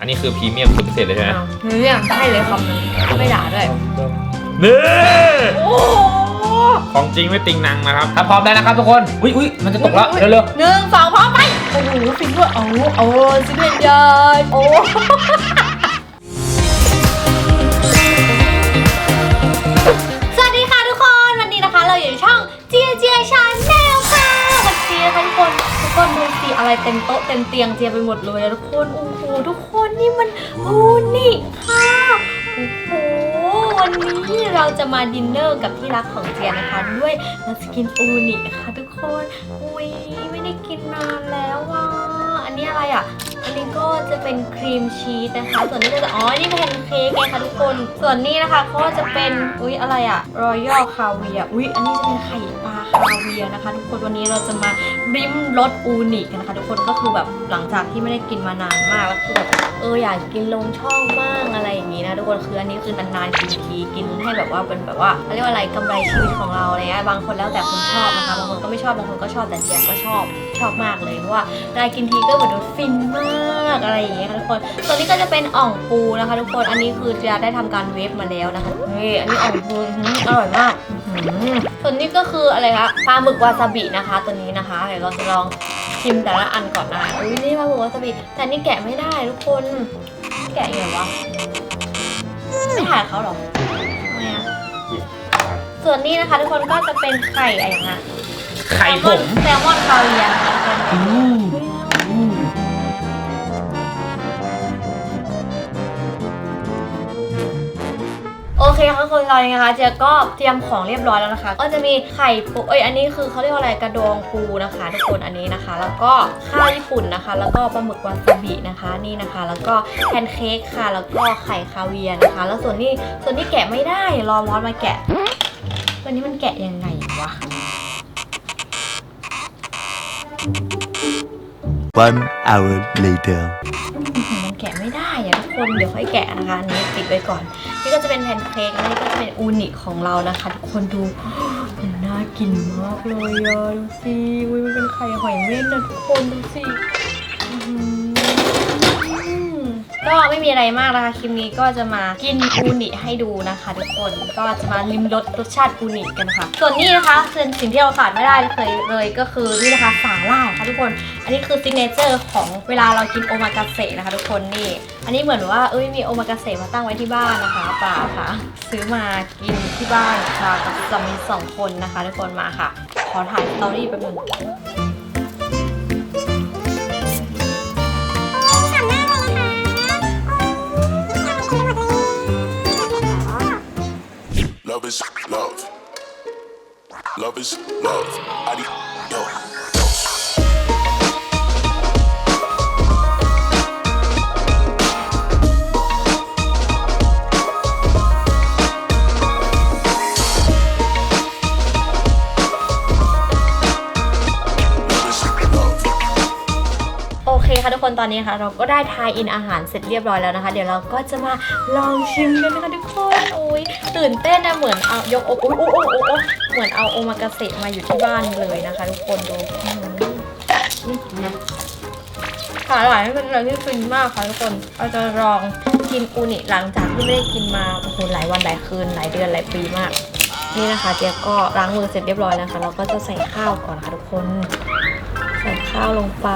อันนี้คือพรีเมียมสุดพิเศษเลยใช่ไหมอ้าวเรื่องได้เลยคำนึงไม่ด่าด้วย นี่โอ้โหของจริงไม่ติงนังนะครับ ถ้าพร้อมแล้วนะครับทุกคน อุ้ยอุ้ยมันจะตกแล้ว เร็วหนึ่งสองพร้อมไป โอ้โหฟินด้วยโอ้โอ้สิบเอ็ดยายโอ้ สีอะไรเต็มโต๊ะเต็มเตียงเจียไปหมดเลยทุกคนโอ้โหทุกคนนี่มันอูนี่ค่ะโอ้โหวันนี้เราจะมาดินเนอร์กับที่รักของเจียนะคะด้วยเราจะกินอูนิค่ะทุกคนอุ้ยไม่ได้กินนานแล้วว่ะอันนี้อะไรอะ อันนี้ก็จะเป็นครีมชีสนะคะ ส่วนนี้ก็จะ อ๋อ นี่เป็นเค้กไงคะทุกคน ส่วนนี้นะคะก็จะเป็น อุ๊ย อะไรอะรอยัลคาเวียอุ๊ย อันนี้จะเป็นไข่ปลาคาเวียนะคะ ทุกคน วันนี้เราจะมาริมรสอูนิกันนะคะ ทุกคน ก็คือแบบหลังจากที่ไม่ได้กินมานานมากแล้วคือแบบเอออยากกินลงช่องบ้างอะไรอย่างนี้นะทุกคนคืออันนี้คือนานๆกินทีกินให้แบบว่าเป็นแบบว่าเขาเรียกว่าอะไรกำไรชีวิตของเราอะไรเงี้ยบางคนแล้วแต่คนชอบนะคะบางคนก็ไม่ชอบบางคนก็ชอบแต่เจียก็ชอบชอบมากเลยเพราะว่าได้กินทีก็เหมือนฟินมากอะไรอย่างเงี้ยค่ะทุกคนส่วนนี้ก็จะเป็นอ่องปูนะคะ ทุกคน อันนี้คือจะได้ทำการเวฟมาแล้วนะคะนี่อันนี้อ่องปูอื้อหืออร่อยมากอื้อหือส่วนนี้ก็คืออะไรคะปลาหมึกวาซาบินะคะ ตัวนี้นะคะเดี๋ยวเราจะลองชิมแต่ละอันก่อนนะอุ้ยนี่ปลาหมึกวาซาบิแต่นี่แกะไม่ได้ทุกคน แกะยังไงวะไม่ถ่ายเขาเหรอทำไมอะส่วนนี้นะคะ ทุกคนก็จะเป็นไข่อะไรอย่างเงี้ยๆไข่ผมแซลมอนคาเวียร์นะคะทุกคน เคค่ะทุกคนตอนนี้นะคะเจ๊ก็เตรียมของเรียบร้อยแล้วนะคะ ก็จะมีไข่ปูเอ้ยอันนี้คือเขาเรียกว่าอะไรกระดองปูนะคะ ทุกคนอันนี้นะคะ แล้วก็ข้าวญี่ปุ่นนะคะ แล้วก็ปลาหมึกวาซาบินะคะนี่นะคะ แล้วก็แพนเค้กค่ะ แล้วก็ไข่คาเวียร์นะคะ แล้วส่วนนี้ส่วนนี้แกะไม่ได้รอมอสมาแกะวันนี้มันแกะยังไงวะ One hour later. มันแกะไม่ได้อะทุกคนเดี๋ยวค่อยแกะนะคะอันนี้ปิดไว้ก่อนนี่ ก็จะเป็นแพนเค้กอันนี้ก็จะเป็นอูนิของเรานะคะทุกคนดูมันน่ากินมากเลยอะดูสิอุ้ยมันเป็นไข่หอยเม่นนะทุกคนดูสิ ไม่มีอะไรมากนะคะคลิปนี้ก็จะมากินอูนิให้ดูนะคะทุกคนก็จะมาลิมรสรสชาติอูนิกันนะคะส่วนนี้นะคะเป็นสิ่งที่เราขาดไม่ได้เลยเลยก็คือนี่นะคะสาหร่ายค่ะทุกคน อันนี้คือซิกเนเจอร์ของเวลาเรากินโอมากาเสะนะคะ ทุกคนนี่ อันนี้เหมือนว่าเอ้ยมีโอมากาเสะมาตั้งไว้ที่บ้านนะคะเปล่าค่ะ ซื้อมากินที่บ้านค่ะกับสามีสองคนนะคะ ทุกคนมาค่ะ ขอถ่ายสตอรี่แป๊บนึง is love. Love is love. Adi- คนตอนนี้นะคะเราก็ได้ทายอินอาหารเสร็จเรียบร้อยแล้วนะคะ เดี๋ยวเราก็จะมาลองชิมกันนะคะทุกคนโอ้ยตื่นเต้นนะเหมือนเอายกโอ้โอ้โอ้โอ้โอเหมือนเอาโอมากาเสะมาอยู่ที่บ้านเลยนะคะ ทุกคนดูอื้อหืออื้อหือค่ะหลายเป็นอะไรที่ฟินมากค่ะทุกคนเราจะลองกินอูนิหลังจากที่ไม่ได้กินมาโอ้โหหลายวันหลายคืนหลายเดือนหลายปีมาก นี่นะคะเจ๊ก็ล้างมือเสร็จเรียบร้อยแล้วค่ะเราก็จะใส่ข้าวก่อนค่ะทุกคน ใส่ข้าวลงไป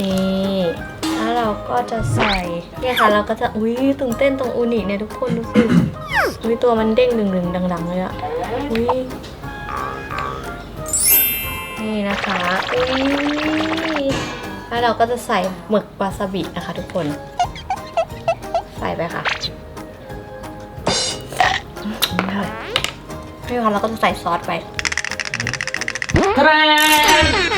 นี่แล้วเราก็จะใส่เนี่ยค่ะเราก็จะอุ้ยตื่นเต้นตรงอูนิเนี่ยทุกคนดูสิอุ้ยตัวมันเด้งดึงๆดังๆเลยอะอุ้ยนี่นะคะอุ้ยแล้วเราก็จะใส่หมึกวาซาบินะคะ ทุกคน ใส่ไปค่ะนี่ค่ะเราก็จะใส่ซอสไป ทะเล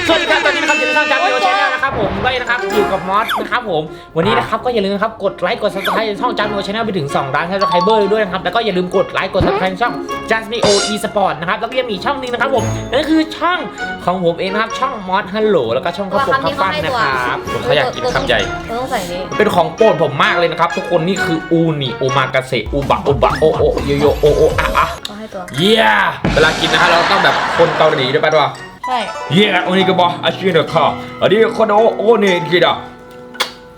สวัสดีครับตอนนี้นะครับอยู่ในช่องจักรโยชแนลนะครับผมก็นะครับอยู่กับมอสนะครับผมวันนี้นะครับก็อย่าลืมนะครับกดไลค์กดซับสไครต์ช่องจักรโยชแนลไปถึง2ล้านซับสไครเบอร์ด้วยนะครับแล้วก็อย่าลืมกดไลค์กดซับสไครต์ช่อง Just Me O E Sport นะครับแล้วก็ยังมีช่องนึงนะครับผมนั่นคือช่องของผมเองนะครับช่องมอสฮัลโหลแล้วก็ช่องข้าวปงข้าวปั้นนะครับผมเขาอยากกินคำใหญ่เราต้องใส่นี้เป็นของโปรดผมมากเลยนะครับทุกคนนี่คืออูนิโอมากาเสะอูบะโอบะโอโอโยโยโอโออะอะ ให้ตัว เยี่ยเวลากินนะฮะเราต้องแบบคนเกาหลีด้วยป่ะด้วยใช่เยี่ยโอนิกบะอาชิเนคะอันนี้คนโอโอเนกิดะ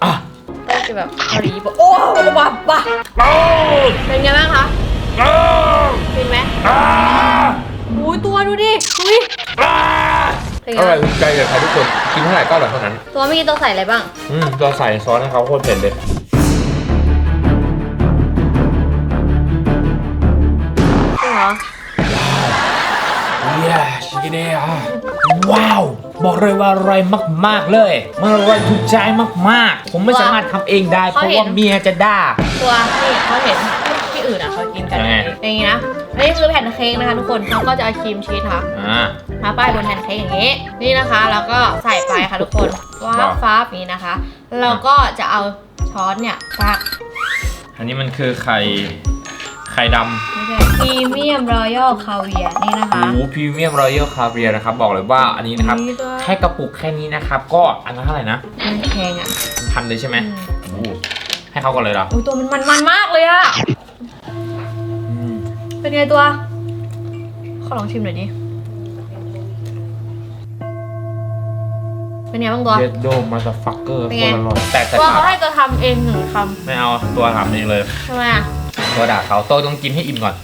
อะแบบเกาหลีญี่ปุ่นโอ้บ้าบ้าเป็นไงบ้างคะฟินไหมอุ้ยตัวดูดิอุ้ยเป็นไงอร่อยบ้างถูกใจเลยครับทุกคน กินเท่าไหร่ก็อร่อยเท่านั้น ตัวเมื่อกี้ตัวใส่อะไรบ้าง อืม ตัวใส่ซอสให้เขาโคตรเผ็ดเลย ย้ชิคกี้พายอะว้าว บอกเลยว่าอร่อยมาก ๆ เลย มันอร่อยถูกใจมาก ๆ ผมไม่สามารถทำเองได้ เพราะว่าเมียจะด่า ตัวนี่เขาเห็นที่อื่นอะเขากินกันยังไง อย่างงี้นะอันนี้คือแผ่นเค้กนะคะทุกคนเขาก็จะเอาครีมชีสค่ะอ่ามาป้ายบนแผ่นเค้กอย่างนี้ นี่นะคะ แล้วก็ใส่ไปค่ะทุกคนว้าว้าบวฟ้าบอย่างนี้นะคะ เราก็จะเอาช้อนเนี่ยตักอันนี้มันคือไข่ไข่ดำไม่ ใช่พรีเมียมรอยัลคาเวียนี่นะคะโอ้พรีเมียมรอยัลคาเวียนะครับ บอกเลยว่าอันนี้นะครับ นี่ด้วย แค่กระปุกแค่นี้นะครับ ก็อันละเท่าไหร่นะมันแพงอะพันเลยใช่ไหมอืมโอ้ให้เขาก่อนเลยเหรออุ้ยตัวมันมันมันมากเลยอะอืมเป็นไงตัว ขอลองชิมหน่อยดิเป็นไงบ้างตัว เยดโดมาสฟักเกอร์เป็นโคไงตรอร่อยแต่แต่ตัวเขาให้ตัวทำเองหนึ่งคไม่เอาตัวทำเองเลยำทำไมอะ ตัวด่าเขาโตต้องกินให้อิ่มก่อน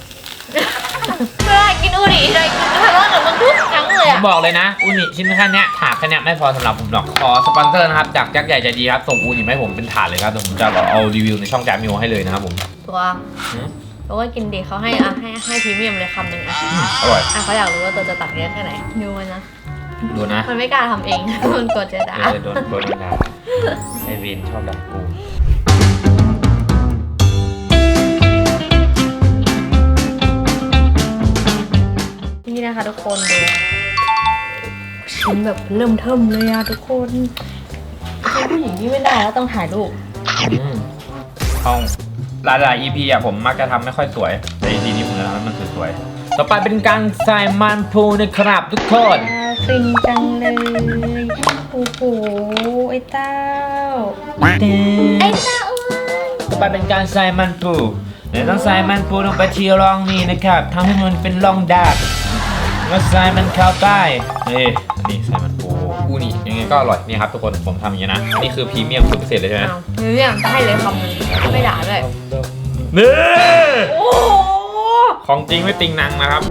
เพื่อกินอูนิเลยกินทะเลาะกับมันทุกครั้งเลยผมอะบอกเลยนะอูนิชิ้นแค่เนี้ยถาดแค่เนี้ยไม่พอสำหรับผมหรอกขอสปอนเซอร์นะครับจากยักษ์ใหญ่ใจดีครับส่งอูนิมาให้ผมเป็นถาดเลยครับเดี๋ยวผมจะเอารีวิวในช่องแจมิวให้เลยนะครับผมตัวอืมตัวก็กินดีเขาให้อะให้ให้พรีเมียมเลยคำหนึ่งอะอืมอร่อยอะเขาอยากรู้ว่าตัวจะตักเยอะแค่ไหนดูมันนะ ดูนะมันไม่กล้าทำเอง มันกลัวจะด่าเดี๋ยวจะโดนโดนด่าไอเวนชอบด่ากู นี่นะคะทุกคนดูชิ้นแบบเริ่มเทิมเลยอะทุกคนเป็นผู้หญิงที่ไม่ได้แล้วต้องถ่ายรูปอืมห้องหลายๆ EP อะผมมักจะทำไม่ค่อยสวย แต่ EP นี้ผมจะทำให้มันสวยๆต่อไปเป็นการใส่มันพูนะครับทุกคนอ่าฟินจังเลยโอ้โหไอ้เต้าไอ้เต้าต่อไปเป็นการใส่มันปูเดี๋ยวต้องใส่มันปูลงไปที่ร่องนี้นะครับทำให้มันเป็นร่องดาบ แล้วใส่มันเข้าไปเฮ้ยนี่ใส่มันปูอูนี่ยังไงก็อร่อยนี่ครับทุกคนผมทำอย่างนี้นะ นี่คือพรีเมียมสุดพิเศษเลยใช่ไหมเอาเรื่องจะให้เลยคำหนึงไม่ด่าด้วยนี่โอ้โหของจริงไม่ติงนังนะครับ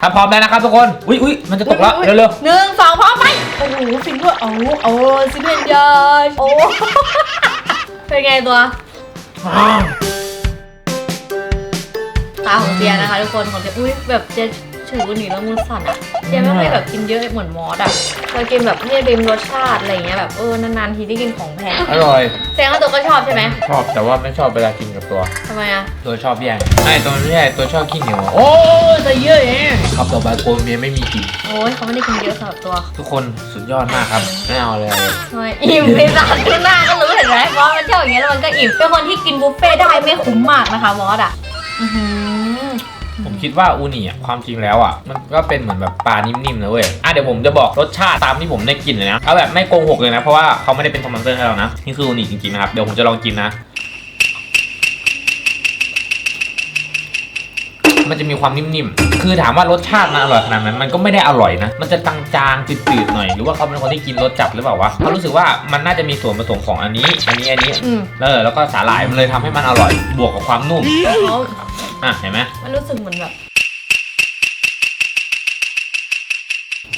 ถ้าพร้อมแล้วนะครับทุกคน อุ้ยอุ้ยมันจะตกแล้ว เร็วหนึ่งสองพร้อมไป โอ้โหฟินด้วยโอ้โหโอ้ซิเป็นยาโอ้เป็นไงตัวๆอ้าว ตาของเจียนะคะทุกคนของเจียอุ้ยแบบเจียถือวันนี้แล้วมือสั่นอะเจียไม่เคยแบบกินเยอะเหมือนมอสอะเคยกินแบบให้ริมรสชาติอะไรอย่างเงี้ยแบบเออนานๆทีได้กินของแพงอร่อย แสดงว่าตัวก็ชอบใช่ไหมชอบแต่ว่าไม่ชอบเวลากินกับตัว ทำไมอะ ตัวชอบแย่งไอ้ตัวไม่ใช่ตัวชอบขี้เหนียวโอ้ยจะเยอะเองครับต่อไปโกลัวเมียไม่มีกิน โอ้ยเขาไม่ได้กินเยอะสำหรับตัวทุกคนสุดยอดมากครับไม่เอาเลย ทำไมอิ่มไปสามทุกหน้าก็รู้เห็นไหมเพราะมันเที่ยวอย่างเงี้ยแล้วมันก็อิ่มเป็นคนที่กินบุฟเฟ่ได้ไม่คุ้มมากนะคะมอสอะอื้อหือ ผมคิดว่าอูนิอะความจริงแล้วอะ มันก็เป็นเหมือนแบบปลานิ่มๆนะเว้ยอะเดี๋ยวผมจะบอกรสชาติตามที่ผมได้กินเลยนะเอาแบบไม่โกงหกเลยนะ เพราะว่าเขาไม่ได้เป็นสปอนเซอร์ให้เรานะ นี่คืออูนิจริงๆนะครับ เดี๋ยวผมจะลองกินนะ มันจะมีความนิ่มๆ คือถามว่ารสชาติมันอร่อยขนาดนั้นมันก็ไม่ได้อร่อยนะ มันจะจางๆจืดๆหน่อย หรือว่าเขาเป็นคนที่กินรสจัดหรือเปล่าวะเขารู้สึกว่ามันน่าจะมีส่วนผสมของอันนี้ อันนี้อันนี้อืมเออแล้วก็สาหร่ายมันเลยทำให้มันอร่อย บวกกับความนุ่มเขาอะเห็นไหมมันรู้สึกเหมือนแบบ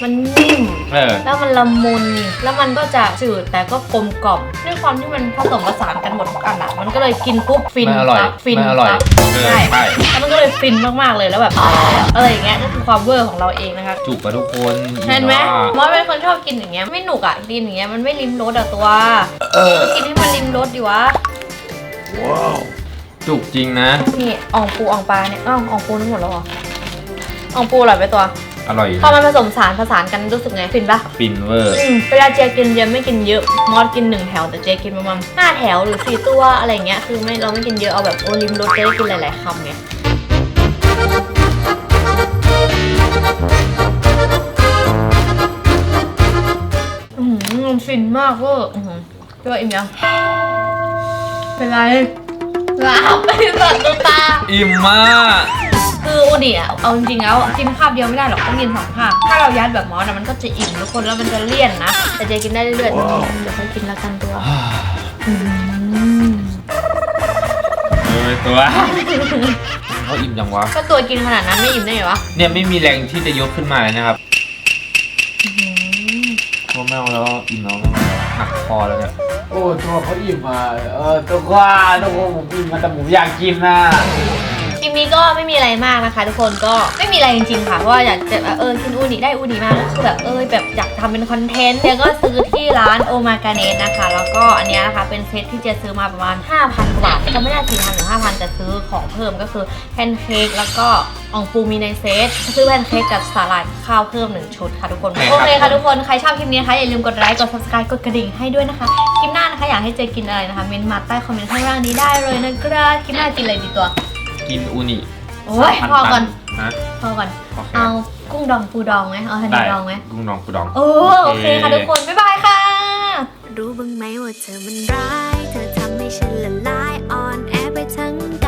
มันนิ่ม เออ แล้วมันละมุน แล้วมันก็จะจืดแต่ก็กลมกล่อมด้วยความที่มันผสมผสานกันหมดทุกอันอะมันก็เลยกินปุ๊บฟินไม่อร่อยปั๊บฟินไม่อร่อยปั๊บเออใช่ใช่ แล้วมันก็เลยฟินมากๆเลยแล้วแบบอะไรอย่างเงี้ยก็คือความเวอร์ของเราเองนะคะ จุกกับทุกคนเห็นไหมว่ามอสเป็นคนชอบกินอย่างเงี้ยไม่หนุกอะกินอย่างเงี้ยมันไม่ริมรสอะตัวเออก็กินให้มันริมรสดิวะจุกจริงนะ นี่อ่องปูอ่องปลาเนี่ยอ้าวอ่องปูทั้งหมดแล้วเหรออ่องปูอร่อยไปตัว อร่อยอยู่พอนะมันผสมสารผสานกันรู้สึกไงฟินปะฟินเวอร์อืมเวลาเจกินเจไม่กินเยอะมอสกินหนึ่งแถวแต่เจกินประมาณห้าแถวหรือสี่ตัวอะไรเงี้ยคือไม่เราไม่กินเยอะเอาแบบโอริมรสเจได้กินหลายๆคำไงอืมมันฟินมากเวอร์อืมพี่ว่าอิ่มยังเป็นไรลาบไปสัตว์ดูตา อิ่มมาก คือคืออูนิอะเอาจริงๆแล้วกินคาบเดียวไม่ได้หรอกต้องกินสองคาบถ้าเรายัดแบบมอสอะมันก็จะอิ่มทุกคนแล้วมันจะเลี่ยนนะแต่เจกินได้เรื่อยๆเดี๋ยวค่อยกินละกันตัวอืมเออตัวเขาอิ่มจังวะก็ตัวกินขนาดนั้นไม่อิ่มได้ไงวะเนี่ยไม่มีแรงที่จะยกขึ้นมาเลยนะครับตัวแมวแล้วอิ่มแล้วไม่ไหวแล้วหักคอแล้วเนี่ยโอ้ตัวเขาอิ่มอะเออตัวกว่าตัวผมอิ่มมาแต่ผมอยากกินนะคลิป นี้ก็ไม่มีอะไรมากนะคะ ทุกคนก็ไม่มีอะไรจริงๆค่ะเพราะว่าอยากจะแบบเออกินอูนิได้อูนิมากก็คือแบบเออแบบอยากทำเป็นคอนเทนต์แล้วก็ซื้อที่ร้านโอมากาเนสนะคะ แล้วก็อันเนี้ยนะคะเป็นเซตที่เจะซื้อมาประมาณ 5,000กว่าบาทจะไม่ได้4,000หรือ5,000แต่ซื้อของเพิ่มก็คือแพนเค้กแล้วก็อ่องปูมีในเซตซื้อแพนเค้กกับสาหร่ายข้าวเพิ่มหนึ่งชุดค่ะทุกคนโอเคครับโอเคค่ะทุกคนใครชอบคลิปนี้นะคะอย่าลืมกดไลค์กด subscribe กดกระดิ่งให้ด้วยนะคะคลิปหน้านะคะอยากให้เจกินอะไรนะคะเมนต์มาใต้คอมเมนต์ข้างล่างนี้ได้เลยนะครับคลิปหน้ากินอะไรดีตัว กินอูนิโอ้ยพอก่อนฮะพอก่อน โอเคเอากุ้งดองปูดองไหมเอาฮันได้นี่ดองไหมกุ้งดองปูดองโอ้โอเคค่ะทุกคนบ๊ายบายค่ะ รู้บ้างไหมว่าเธอมันร้าย เธอทำให้ฉันละลายอ่อนแอไปทั้งกาย